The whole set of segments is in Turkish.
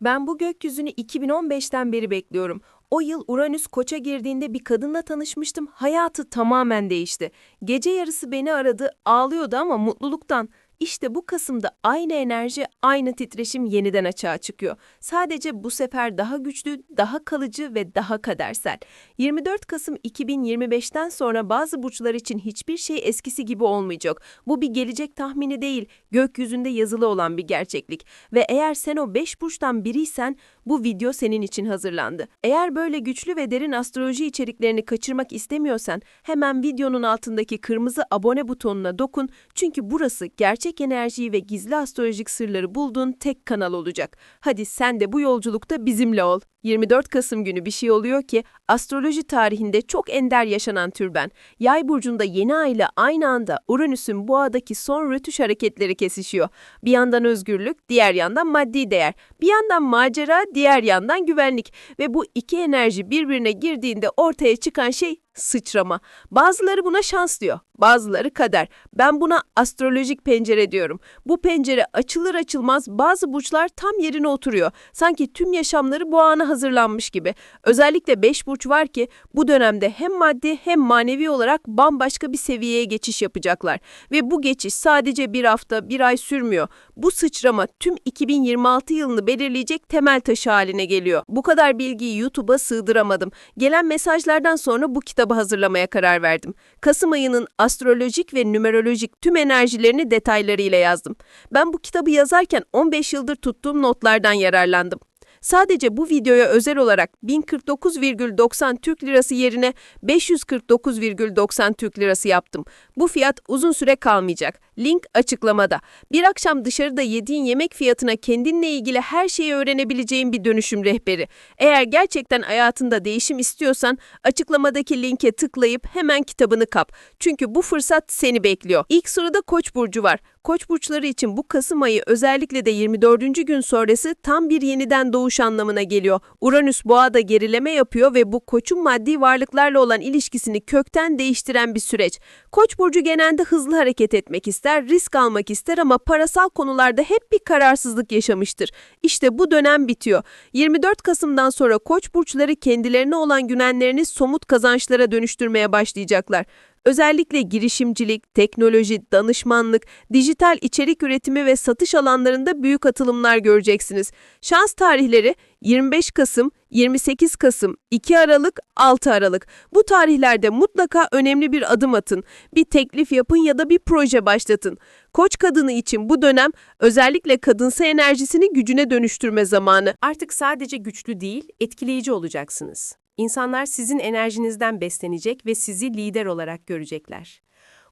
Ben bu gökyüzünü 2015'ten beri bekliyorum. O yıl Uranüs Koç'a girdiğinde bir kadınla tanışmıştım. Hayatı tamamen değişti. Gece yarısı beni aradı, ağlıyordu ama mutluluktan. İşte bu Kasım'da aynı enerji, aynı titreşim yeniden açığa çıkıyor. Sadece bu sefer daha güçlü, daha kalıcı ve daha kadersel. 24 Kasım 2025'ten sonra bazı burçlar için hiçbir şey eskisi gibi olmayacak. Bu bir gelecek tahmini değil, gökyüzünde yazılı olan bir gerçeklik. Ve eğer sen o 5 burçtan biriysen bu video senin için hazırlandı. Eğer böyle güçlü ve derin astroloji içeriklerini kaçırmak istemiyorsan hemen videonun altındaki kırmızı abone butonuna dokun çünkü burası gerçek enerjiyi ve gizli astrolojik sırları bulduğun tek kanal olacak. Hadi sen de bu yolculukta bizimle ol. 24 Kasım günü bir şey oluyor ki astroloji tarihinde çok ender yaşanan türben. Yay burcunda yeni ay ile aynı anda Uranüs'ün boğadaki son rötuş hareketleri kesişiyor. Bir yandan özgürlük, diğer yandan maddi değer. Bir yandan macera, diğer yandan güvenlik. Ve bu iki enerji birbirine girdiğinde ortaya çıkan şey sıçrama. Bazıları buna şans diyor, bazıları kader. Ben buna astrolojik pencere diyorum. Bu pencere açılır açılmaz bazı burçlar tam yerine oturuyor. Sanki tüm yaşamları bu ana hazırlanmış gibi. Özellikle 5 burç var ki bu dönemde hem maddi hem manevi olarak bambaşka bir seviyeye geçiş yapacaklar. Ve bu geçiş sadece bir hafta, bir ay sürmüyor. Bu sıçrama tüm 2026 yılını belirleyecek temel taşı haline geliyor. Bu kadar bilgiyi YouTube'a sığdıramadım. Gelen mesajlardan sonra bu kitabı hazırlamaya karar verdim. Kasım ayının astrolojik ve numerolojik tüm enerjilerini detaylarıyla yazdım. Ben bu kitabı yazarken 15 yıldır tuttuğum notlardan yararlandım. Sadece bu videoya özel olarak 1049,90 Türk Lirası yerine 549,90 Türk Lirası yaptım. Bu fiyat uzun süre kalmayacak. Link açıklamada. Bir akşam dışarıda yediğin yemek fiyatına kendinle ilgili her şeyi öğrenebileceğin bir dönüşüm rehberi. Eğer gerçekten hayatında değişim istiyorsan açıklamadaki linke tıklayıp hemen kitabını kap. Çünkü bu fırsat seni bekliyor. İlk sırada Koç burcu var. Koç burçları için bu Kasım ayı özellikle de 24. gün sonrası tam bir yeniden doğuş anlamına geliyor. Uranüs boğada gerileme yapıyor ve bu koçun maddi varlıklarla olan ilişkisini kökten değiştiren bir süreç. Koç burcu genelde hızlı hareket etmek ister, risk almak ister ama parasal konularda hep bir kararsızlık yaşamıştır. İşte bu dönem bitiyor. 24 Kasım'dan sonra Koç burçları kendilerine olan güvenlerini somut kazançlara dönüştürmeye başlayacaklar. Özellikle girişimcilik, teknoloji, danışmanlık, dijital içerik üretimi ve satış alanlarında büyük atılımlar göreceksiniz. Şans tarihleri 25 Kasım, 28 Kasım, 2 Aralık, 6 Aralık. Bu tarihlerde mutlaka önemli bir adım atın. Bir teklif yapın ya da bir proje başlatın. Koç kadını için bu dönem özellikle kadınsı enerjisini gücüne dönüştürme zamanı. Artık sadece güçlü değil, etkileyici olacaksınız. İnsanlar sizin enerjinizden beslenecek ve sizi lider olarak görecekler.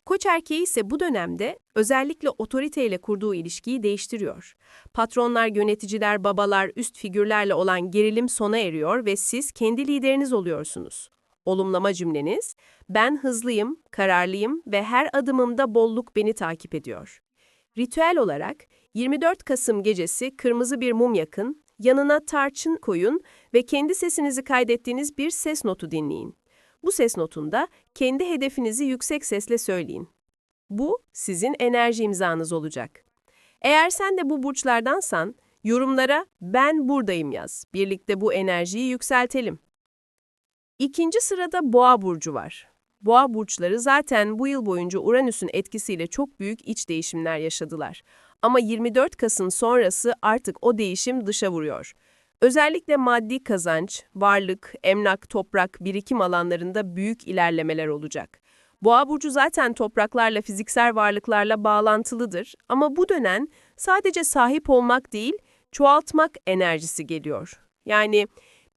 Koç erkeği ise bu dönemde özellikle otoriteyle kurduğu ilişkiyi değiştiriyor. Patronlar, yöneticiler, babalar, üst figürlerle olan gerilim sona eriyor ve siz kendi lideriniz oluyorsunuz. Olumlama cümleniz, ben hızlıyım, kararlıyım ve her adımımda bolluk beni takip ediyor. Ritüel olarak 24 Kasım gecesi kırmızı bir mum yakın, yanına tarçın koyun ve kendi sesinizi kaydettiğiniz bir ses notu dinleyin. Bu ses notunda kendi hedefinizi yüksek sesle söyleyin. Bu sizin enerji imzanız olacak. Eğer sen de bu burçlardansan yorumlara ben buradayım yaz. Birlikte bu enerjiyi yükseltelim. İkinci sırada Boğa burcu var. Boğa burçları zaten bu yıl boyunca Uranüs'ün etkisiyle çok büyük iç değişimler yaşadılar. Ama 24 Kasım sonrası artık o değişim dışa vuruyor. Özellikle maddi kazanç, varlık, emlak, toprak, birikim alanlarında büyük ilerlemeler olacak. Boğa burcu zaten topraklarla, fiziksel varlıklarla bağlantılıdır ama bu dönem sadece sahip olmak değil, çoğaltmak enerjisi geliyor. Yani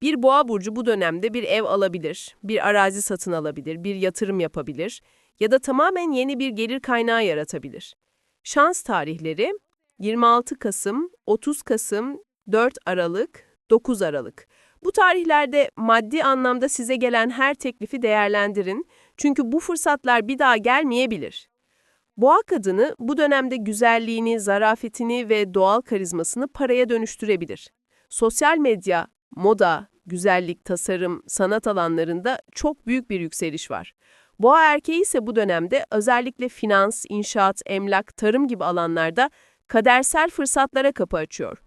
bir boğa burcu bu dönemde bir ev alabilir, bir arazi satın alabilir, bir yatırım yapabilir ya da tamamen yeni bir gelir kaynağı yaratabilir. Şans tarihleri 26 Kasım, 30 Kasım, 4 Aralık, 9 Aralık. Bu tarihlerde maddi anlamda size gelen her teklifi değerlendirin çünkü bu fırsatlar bir daha gelmeyebilir. Boğa kadını bu dönemde güzelliğini, zarafetini ve doğal karizmasını paraya dönüştürebilir. Sosyal medya, moda, güzellik, tasarım, sanat alanlarında çok büyük bir yükseliş var. Boğa erkeği ise bu dönemde özellikle finans, inşaat, emlak, tarım gibi alanlarda kadersel fırsatlara kapı açıyor.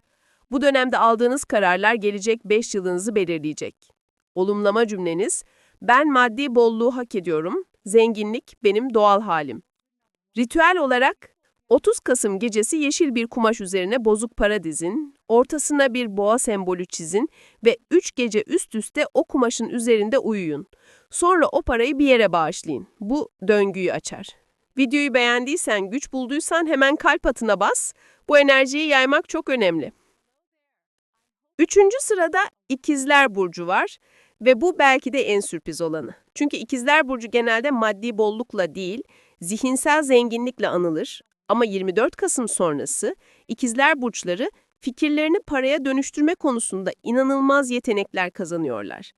Bu dönemde aldığınız kararlar gelecek 5 yılınızı belirleyecek. Olumlama cümleniz, ben maddi bolluğu hak ediyorum, zenginlik benim doğal halim. Ritüel olarak 30 Kasım gecesi yeşil bir kumaş üzerine bozuk para dizin, ortasına bir boğa sembolü çizin ve 3 gece üst üste o kumaşın üzerinde uyuyun. Sonra o parayı bir yere bağışlayın. Bu döngüyü açar. Videoyu beğendiysen, güç bulduysan hemen kalp atına bas. Bu enerjiyi yaymak çok önemli. Üçüncü sırada İkizler Burcu var ve bu belki de en sürpriz olanı. Çünkü İkizler Burcu genelde maddi bollukla değil, zihinsel zenginlikle anılır. Ama 24 Kasım sonrası İkizler Burçları fikirlerini paraya dönüştürme konusunda inanılmaz yetenekler kazanıyorlar.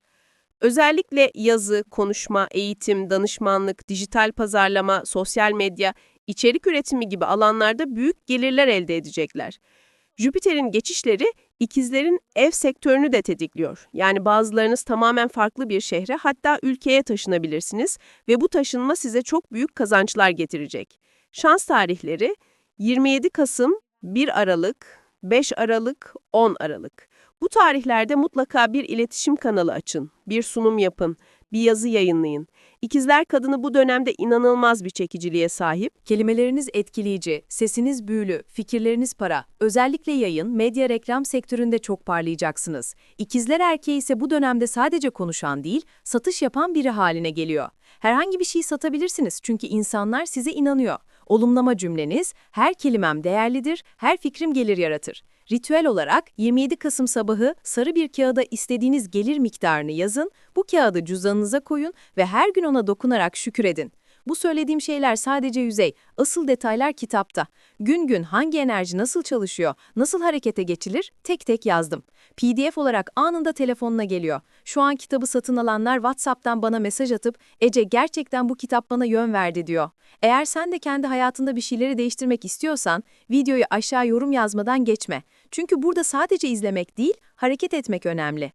Özellikle yazı, konuşma, eğitim, danışmanlık, dijital pazarlama, sosyal medya, içerik üretimi gibi alanlarda büyük gelirler elde edecekler. Jüpiter'in geçişleri ikizlerin ev sektörünü de tetikliyor. Yani bazılarınız tamamen farklı bir şehre hatta ülkeye taşınabilirsiniz ve bu taşınma size çok büyük kazançlar getirecek. Şans tarihleri 27 Kasım, 1 Aralık, 5 Aralık, 10 Aralık. Bu tarihlerde mutlaka bir iletişim kanalı açın, bir sunum yapın, bir yazı yayınlayın. İkizler kadını bu dönemde inanılmaz bir çekiciliğe sahip. Kelimeleriniz etkileyici, sesiniz büyülü, fikirleriniz para. Özellikle yayın, medya reklam sektöründe çok parlayacaksınız. İkizler erkeği ise bu dönemde sadece konuşan değil, satış yapan biri haline geliyor. Herhangi bir şey satabilirsiniz çünkü insanlar size inanıyor. Olumlama cümleniz, her kelimem değerlidir, her fikrim gelir yaratır. Ritüel olarak 27 Kasım sabahı sarı bir kağıda istediğiniz gelir miktarını yazın, bu kağıdı cüzdanınıza koyun ve her gün ona dokunarak şükür edin. Bu söylediğim şeyler sadece yüzey, asıl detaylar kitapta. Gün gün hangi enerji nasıl çalışıyor, nasıl harekete geçilir tek tek yazdım. PDF olarak anında telefonuna geliyor. Şu an kitabı satın alanlar WhatsApp'tan bana mesaj atıp Ece gerçekten bu kitap bana yön verdi diyor. Eğer sen de kendi hayatında bir şeyleri değiştirmek istiyorsan videoyu aşağı yorum yazmadan geçme. Çünkü burada sadece izlemek değil, hareket etmek önemli.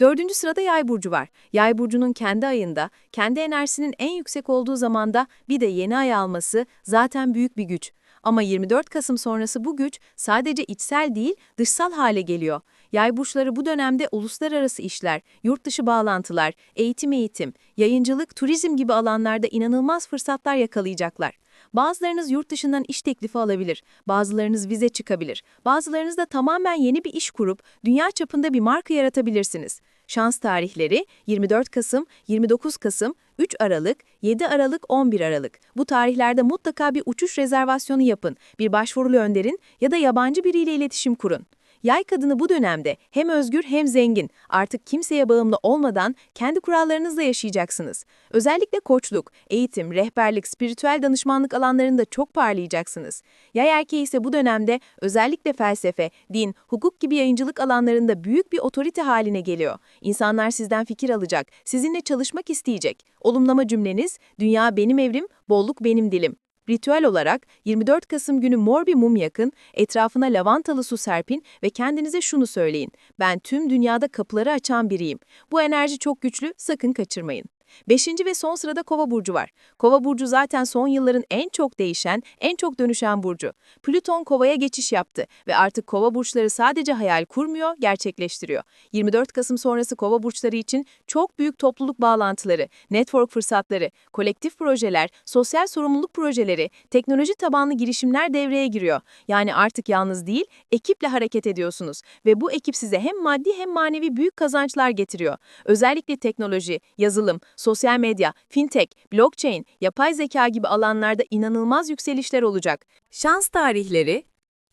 Dördüncü sırada yay burcu var. Yay burcunun kendi ayında, kendi enerjisinin en yüksek olduğu zamanda bir de yeni ay alması zaten büyük bir güç. Ama 24 Kasım sonrası bu güç sadece içsel değil, dışsal hale geliyor. Yay burçları bu dönemde uluslararası işler, yurt dışı bağlantılar, eğitim eğitim, yayıncılık, turizm gibi alanlarda inanılmaz fırsatlar yakalayacaklar. Bazılarınız yurt dışından iş teklifi alabilir, bazılarınız vize çıkabilir, bazılarınız da tamamen yeni bir iş kurup dünya çapında bir marka yaratabilirsiniz. Şans tarihleri 24 Kasım, 29 Kasım, 3 Aralık, 7 Aralık, 11 Aralık. Bu tarihlerde mutlaka bir uçuş rezervasyonu yapın, bir başvurulu önderin ya da yabancı biriyle iletişim kurun. Yay kadını bu dönemde hem özgür hem zengin, artık kimseye bağımlı olmadan kendi kurallarınızla yaşayacaksınız. Özellikle koçluk, eğitim, rehberlik, spiritüel danışmanlık alanlarında çok parlayacaksınız. Yay erkeği ise bu dönemde özellikle felsefe, din, hukuk gibi yayıncılık alanlarında büyük bir otorite haline geliyor. İnsanlar sizden fikir alacak, sizinle çalışmak isteyecek. Olumlama cümleniz, dünya benim evrim, bolluk benim dilim. Ritüel olarak 24 Kasım günü mor bir mum yakın, etrafına lavantalı su serpin ve kendinize şunu söyleyin. Ben tüm dünyada kapıları açan biriyim. Bu enerji çok güçlü, sakın kaçırmayın. Beşinci ve son sırada Kova burcu var. Kova burcu zaten son yılların en çok değişen, en çok dönüşen burcu. Plüton Kova'ya geçiş yaptı ve artık Kova burçları sadece hayal kurmuyor, gerçekleştiriyor. 24 Kasım sonrası Kova burçları için çok büyük topluluk bağlantıları, network fırsatları, kolektif projeler, sosyal sorumluluk projeleri, teknoloji tabanlı girişimler devreye giriyor. Yani artık yalnız değil, ekiple hareket ediyorsunuz ve bu ekip size hem maddi hem manevi büyük kazançlar getiriyor. Özellikle teknoloji, yazılım, sosyal medya, fintech, blockchain, yapay zeka gibi alanlarda inanılmaz yükselişler olacak. Şans tarihleri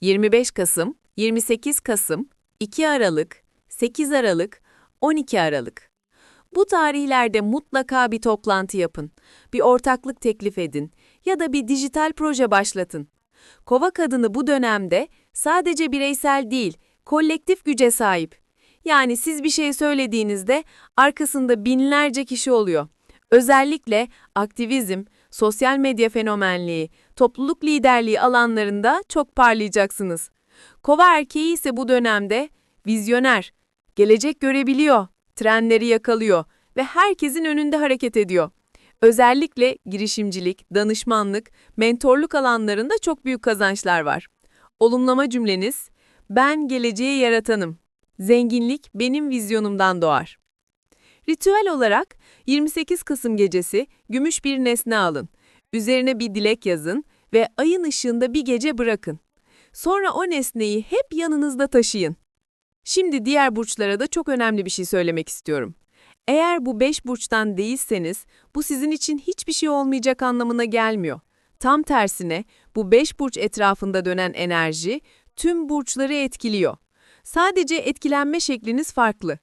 25 Kasım, 28 Kasım, 2 Aralık, 8 Aralık, 12 Aralık. Bu tarihlerde mutlaka bir toplantı yapın, bir ortaklık teklif edin ya da bir dijital proje başlatın. Kova kadını bu dönemde sadece bireysel değil, kolektif güce sahip. Yani siz bir şey söylediğinizde arkasında binlerce kişi oluyor. Özellikle aktivizm, sosyal medya fenomenliği, topluluk liderliği alanlarında çok parlayacaksınız. Kova erkeği ise bu dönemde vizyoner, gelecek görebiliyor, trendleri yakalıyor ve herkesin önünde hareket ediyor. Özellikle girişimcilik, danışmanlık, mentorluk alanlarında çok büyük kazançlar var. Olumlama cümleniz, Ben geleceği yaratanım. Zenginlik benim vizyonumdan doğar. Ritüel olarak 28 Kasım gecesi gümüş bir nesne alın. Üzerine bir dilek yazın ve ayın ışığında bir gece bırakın. Sonra o nesneyi hep yanınızda taşıyın. Şimdi diğer burçlara da çok önemli bir şey söylemek istiyorum. Eğer bu beş burçtan değilseniz, bu sizin için hiçbir şey olmayacak anlamına gelmiyor. Tam tersine, bu beş burç etrafında dönen enerji, tüm burçları etkiliyor. Sadece etkilenme şekliniz farklı.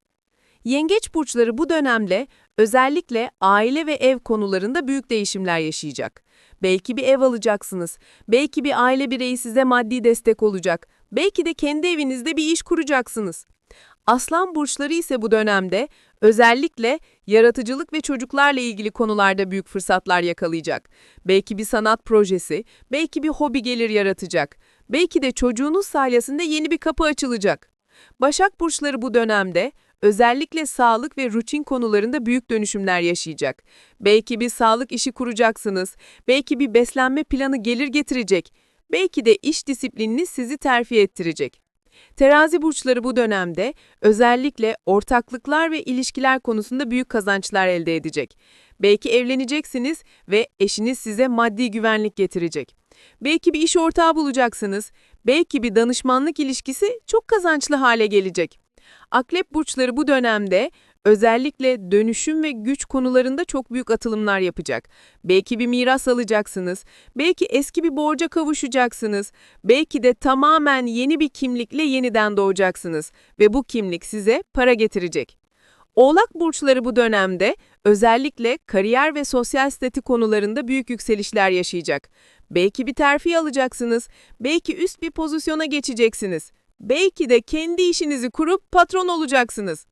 Yengeç burçları bu dönemde özellikle aile ve ev konularında büyük değişimler yaşayacak. Belki bir ev alacaksınız, belki bir aile bireyi size maddi destek olacak, belki de kendi evinizde bir iş kuracaksınız. Aslan burçları ise bu dönemde özellikle yaratıcılık ve çocuklarla ilgili konularda büyük fırsatlar yakalayacak. Belki bir sanat projesi, belki bir hobi gelir yaratacak. Belki de çocuğunuz sayesinde yeni bir kapı açılacak. Başak burçları bu dönemde özellikle sağlık ve rutin konularında büyük dönüşümler yaşayacak. Belki bir sağlık işi kuracaksınız, belki bir beslenme planı gelir getirecek, belki de iş disiplininiz sizi terfi ettirecek. Terazi burçları bu dönemde özellikle ortaklıklar ve ilişkiler konusunda büyük kazançlar elde edecek. Belki evleneceksiniz ve eşiniz size maddi güvenlik getirecek. Belki bir iş ortağı bulacaksınız, belki bir danışmanlık ilişkisi çok kazançlı hale gelecek. Akrep burçları bu dönemde özellikle dönüşüm ve güç konularında çok büyük atılımlar yapacak. Belki bir miras alacaksınız, belki eski bir borca kavuşacaksınız, belki de tamamen yeni bir kimlikle yeniden doğacaksınız ve bu kimlik size para getirecek. Oğlak burçları bu dönemde özellikle kariyer ve sosyal statü konularında büyük yükselişler yaşayacak. Belki bir terfi alacaksınız, belki üst bir pozisyona geçeceksiniz. Belki de kendi işinizi kurup patron olacaksınız.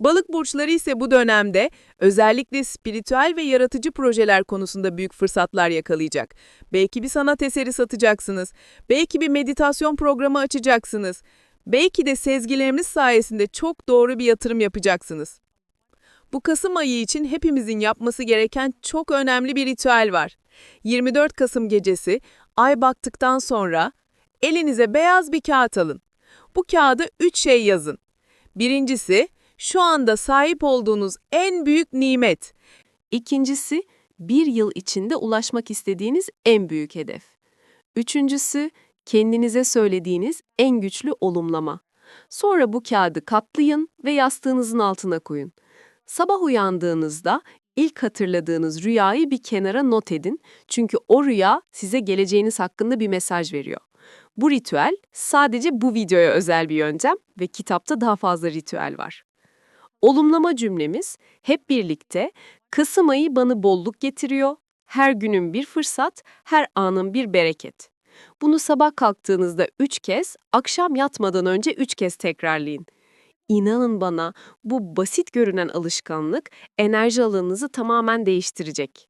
Balık burçları ise bu dönemde özellikle spiritüel ve yaratıcı projeler konusunda büyük fırsatlar yakalayacak. Belki bir sanat eseri satacaksınız, belki bir meditasyon programı açacaksınız, belki de sezgilerimiz sayesinde çok doğru bir yatırım yapacaksınız. Bu Kasım ayı için hepimizin yapması gereken çok önemli bir ritüel var. 24 Kasım gecesi ay baktıktan sonra elinize beyaz bir kağıt alın. Bu kağıda üç şey yazın. Birincisi, şu anda sahip olduğunuz en büyük nimet. İkincisi, bir yıl içinde ulaşmak istediğiniz en büyük hedef. Üçüncüsü, kendinize söylediğiniz en güçlü olumlama. Sonra bu kağıdı katlayın ve yastığınızın altına koyun. Sabah uyandığınızda ilk hatırladığınız rüyayı bir kenara not edin çünkü o rüya size geleceğiniz hakkında bir mesaj veriyor. Bu ritüel sadece bu videoya özel bir yöntem ve kitapta daha fazla ritüel var. Olumlama cümlemiz hep birlikte Kasım ayı bana bolluk getiriyor, her günün bir fırsat, her anın bir bereket. Bunu sabah kalktığınızda üç kez, akşam yatmadan önce üç kez tekrarlayın. İnanın bana bu basit görünen alışkanlık enerji alanınızı tamamen değiştirecek.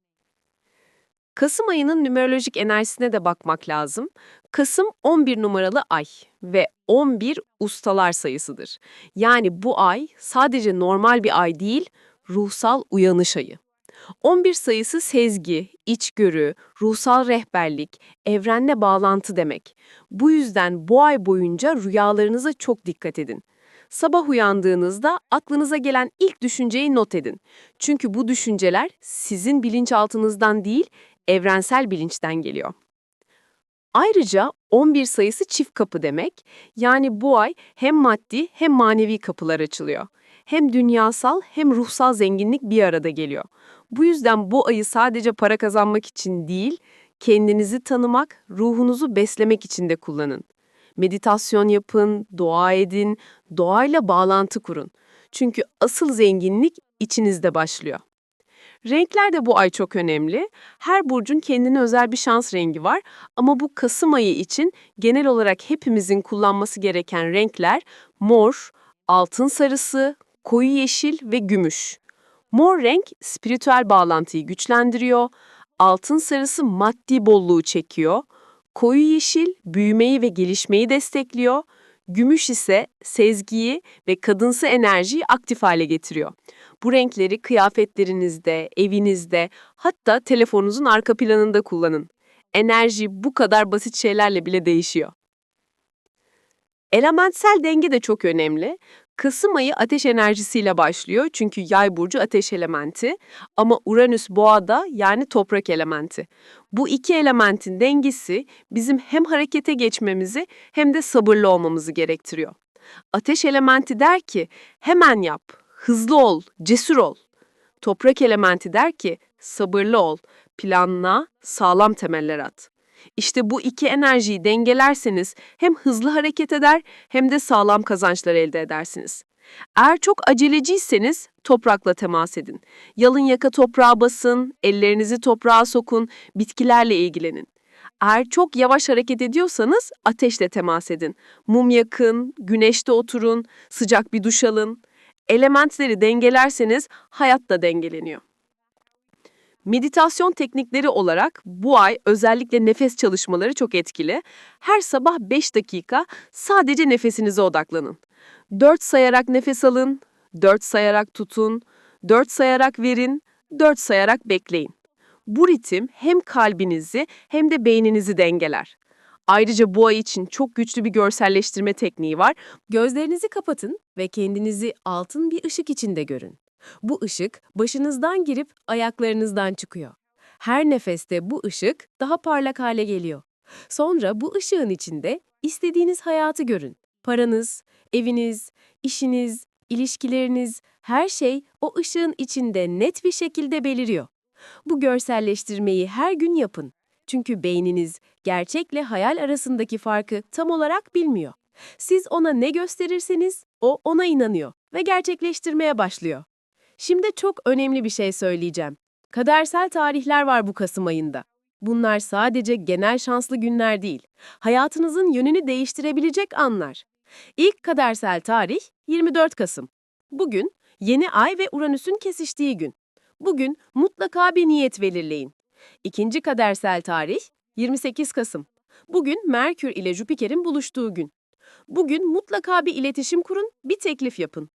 Kasım ayının numerolojik enerjisine de bakmak lazım. Kasım 11 numaralı ay ve 11 ustalar sayısıdır. Yani bu ay sadece normal bir ay değil, ruhsal uyanış ayı. 11 sayısı sezgi, içgörü, ruhsal rehberlik, evrenle bağlantı demek. Bu yüzden bu ay boyunca rüyalarınıza çok dikkat edin. Sabah uyandığınızda aklınıza gelen ilk düşünceyi not edin. Çünkü bu düşünceler sizin bilinçaltınızdan değil, evrensel bilinçten geliyor. Ayrıca 11 sayısı çift kapı demek. Yani bu ay hem maddi hem manevi kapılar açılıyor. Hem dünyasal hem ruhsal zenginlik bir arada geliyor. Bu yüzden bu ayı sadece para kazanmak için değil, kendinizi tanımak, ruhunuzu beslemek için de kullanın. Meditasyon yapın, dua edin, doğayla bağlantı kurun. Çünkü asıl zenginlik içinizde başlıyor. Renkler de bu ay çok önemli. Her burcun kendine özel bir şans rengi var ama bu Kasım ayı için genel olarak hepimizin kullanması gereken renkler mor, altın sarısı, koyu yeşil ve gümüş. Mor renk spiritüel bağlantıyı güçlendiriyor, altın sarısı maddi bolluğu çekiyor, koyu yeşil büyümeyi ve gelişmeyi destekliyor, gümüş ise sezgiyi ve kadınsı enerjiyi aktif hale getiriyor. Bu renkleri kıyafetlerinizde, evinizde, hatta telefonunuzun arka planında kullanın. Enerji bu kadar basit şeylerle bile değişiyor. Elementsel denge de çok önemli. Kasım ayı ateş enerjisiyle başlıyor çünkü yay burcu ateş elementi ama Uranüs boğada yani toprak elementi. Bu iki elementin dengesi bizim hem harekete geçmemizi hem de sabırlı olmamızı gerektiriyor. Ateş elementi der ki hemen yap, hızlı ol, cesur ol. Toprak elementi der ki sabırlı ol, planla, sağlam temeller at. İşte bu iki enerjiyi dengelerseniz hem hızlı hareket eder hem de sağlam kazançlar elde edersiniz. Eğer çok aceleciyseniz toprakla temas edin. Yalın yaka toprağa basın, ellerinizi toprağa sokun, bitkilerle ilgilenin. Eğer çok yavaş hareket ediyorsanız ateşle temas edin. Mum yakın, güneşte oturun, sıcak bir duş alın. Elementleri dengelerseniz hayat da dengeleniyor. Meditasyon teknikleri olarak bu ay özellikle nefes çalışmaları çok etkili. Her sabah 5 dakika sadece nefesinize odaklanın. 4 sayarak nefes alın, 4 sayarak tutun, 4 sayarak verin, 4 sayarak bekleyin. Bu ritim hem kalbinizi hem de beyninizi dengeler. Ayrıca bu ay için çok güçlü bir görselleştirme tekniği var. Gözlerinizi kapatın ve kendinizi altın bir ışık içinde görün. Bu ışık başınızdan girip ayaklarınızdan çıkıyor. Her nefeste bu ışık daha parlak hale geliyor. Sonra bu ışığın içinde istediğiniz hayatı görün. Paranız, eviniz, işiniz, ilişkileriniz, her şey o ışığın içinde net bir şekilde beliriyor. Bu görselleştirmeyi her gün yapın. Çünkü beyniniz gerçekle hayal arasındaki farkı tam olarak bilmiyor. Siz ona ne gösterirseniz o ona inanıyor ve gerçekleştirmeye başlıyor. Şimdi çok önemli bir şey söyleyeceğim. Kadersel tarihler var bu Kasım ayında. Bunlar sadece genel şanslı günler değil, hayatınızın yönünü değiştirebilecek anlar. İlk kadersel tarih 24 Kasım. Bugün yeni ay ve Uranüs'ün kesiştiği gün. Bugün mutlaka bir niyet belirleyin. İkinci kadersel tarih 28 Kasım. Bugün Merkür ile Jüpiter'in buluştuğu gün. Bugün mutlaka bir iletişim kurun, bir teklif yapın.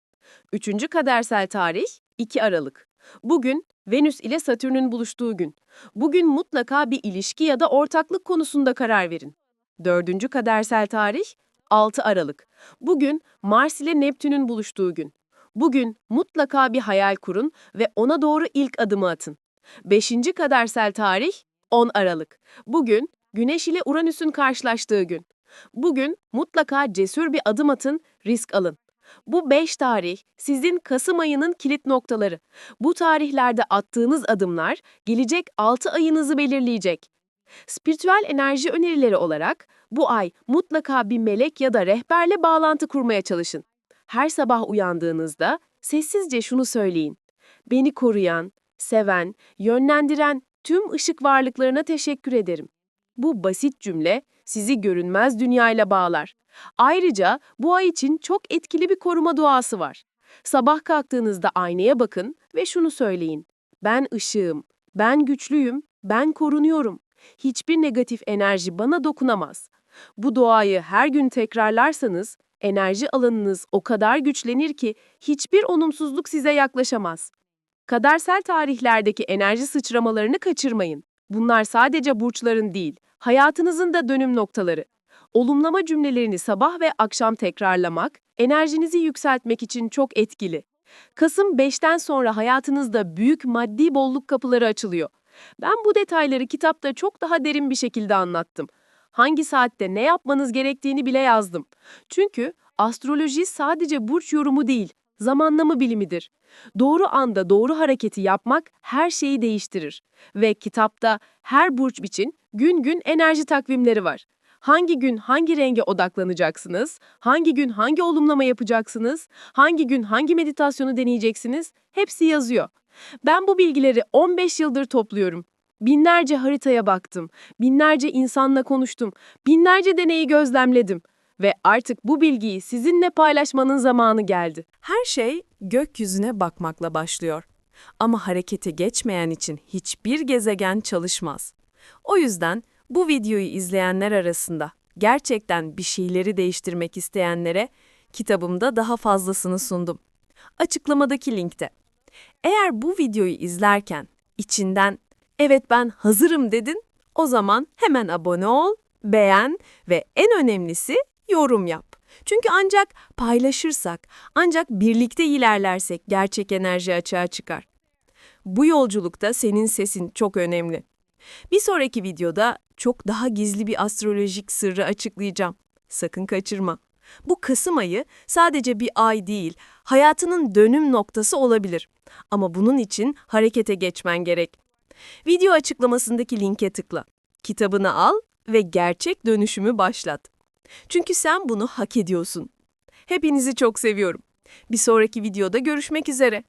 Üçüncü kadersel tarih 2 Aralık. Bugün Venüs ile Satürn'ün buluştuğu gün. Bugün mutlaka bir ilişki ya da ortaklık konusunda karar verin. Dördüncü kadersel tarih 6 Aralık. Bugün Mars ile Neptün'ün buluştuğu gün. Bugün mutlaka bir hayal kurun ve ona doğru ilk adımı atın. Beşinci kadersel tarih 10 Aralık. Bugün Güneş ile Uranüs'ün karşılaştığı gün. Bugün mutlaka cesur bir adım atın, risk alın. Bu 5 tarih sizin Kasım ayının kilit noktaları. Bu tarihlerde attığınız adımlar gelecek 6 ayınızı belirleyecek. Spiritüel enerji önerileri olarak bu ay mutlaka bir melek ya da rehberle bağlantı kurmaya çalışın. Her sabah uyandığınızda sessizce şunu söyleyin. Beni koruyan, seven, yönlendiren tüm ışık varlıklarına teşekkür ederim. Bu basit cümle sizi görünmez dünyayla bağlar. Ayrıca bu ay için çok etkili bir koruma duası var. Sabah kalktığınızda aynaya bakın ve şunu söyleyin. Ben ışığım, ben güçlüyüm, ben korunuyorum. Hiçbir negatif enerji bana dokunamaz. Bu duayı her gün tekrarlarsanız enerji alanınız o kadar güçlenir ki hiçbir olumsuzluk size yaklaşamaz. Kadersel tarihlerdeki enerji sıçramalarını kaçırmayın. Bunlar sadece burçların değil, hayatınızın da dönüm noktaları. Olumlama cümlelerini sabah ve akşam tekrarlamak, enerjinizi yükseltmek için çok etkili. Kasım 5'ten sonra hayatınızda büyük maddi bolluk kapıları açılıyor. Ben bu detayları kitapta çok daha derin bir şekilde anlattım. Hangi saatte ne yapmanız gerektiğini bile yazdım. Çünkü astroloji sadece burç yorumu değil, zamanlama bilimidir. Doğru anda doğru hareketi yapmak her şeyi değiştirir. Ve kitapta her burç için gün gün enerji takvimleri var. Hangi gün hangi renge odaklanacaksınız, hangi gün hangi olumlama yapacaksınız, hangi gün hangi meditasyonu deneyeceksiniz hepsi yazıyor. Ben bu bilgileri 15 yıldır topluyorum. Binlerce haritaya baktım, binlerce insanla konuştum, binlerce deneyi gözlemledim ve artık bu bilgiyi sizinle paylaşmanın zamanı geldi. Her şey gökyüzüne bakmakla başlıyor. Ama harekete geçmeyen için hiçbir gezegen çalışmaz. O yüzden bu videoyu izleyenler arasında gerçekten bir şeyleri değiştirmek isteyenlere kitabımda daha fazlasını sundum. Açıklamadaki linkte. Eğer bu videoyu izlerken içinden evet ben hazırım dedin, o zaman hemen abone ol, beğen ve en önemlisi yorum yap. Çünkü ancak paylaşırsak, ancak birlikte ilerlersek gerçek enerji açığa çıkar. Bu yolculukta senin sesin çok önemli. Bir sonraki videoda çok daha gizli bir astrolojik sırrı açıklayacağım. Sakın kaçırma. Bu Kasım ayı sadece bir ay değil, hayatının dönüm noktası olabilir. Ama bunun için harekete geçmen gerek. Video açıklamasındaki linke tıkla. Kitabını al ve gerçek dönüşümü başlat. Çünkü sen bunu hak ediyorsun. Hepinizi çok seviyorum. Bir sonraki videoda görüşmek üzere.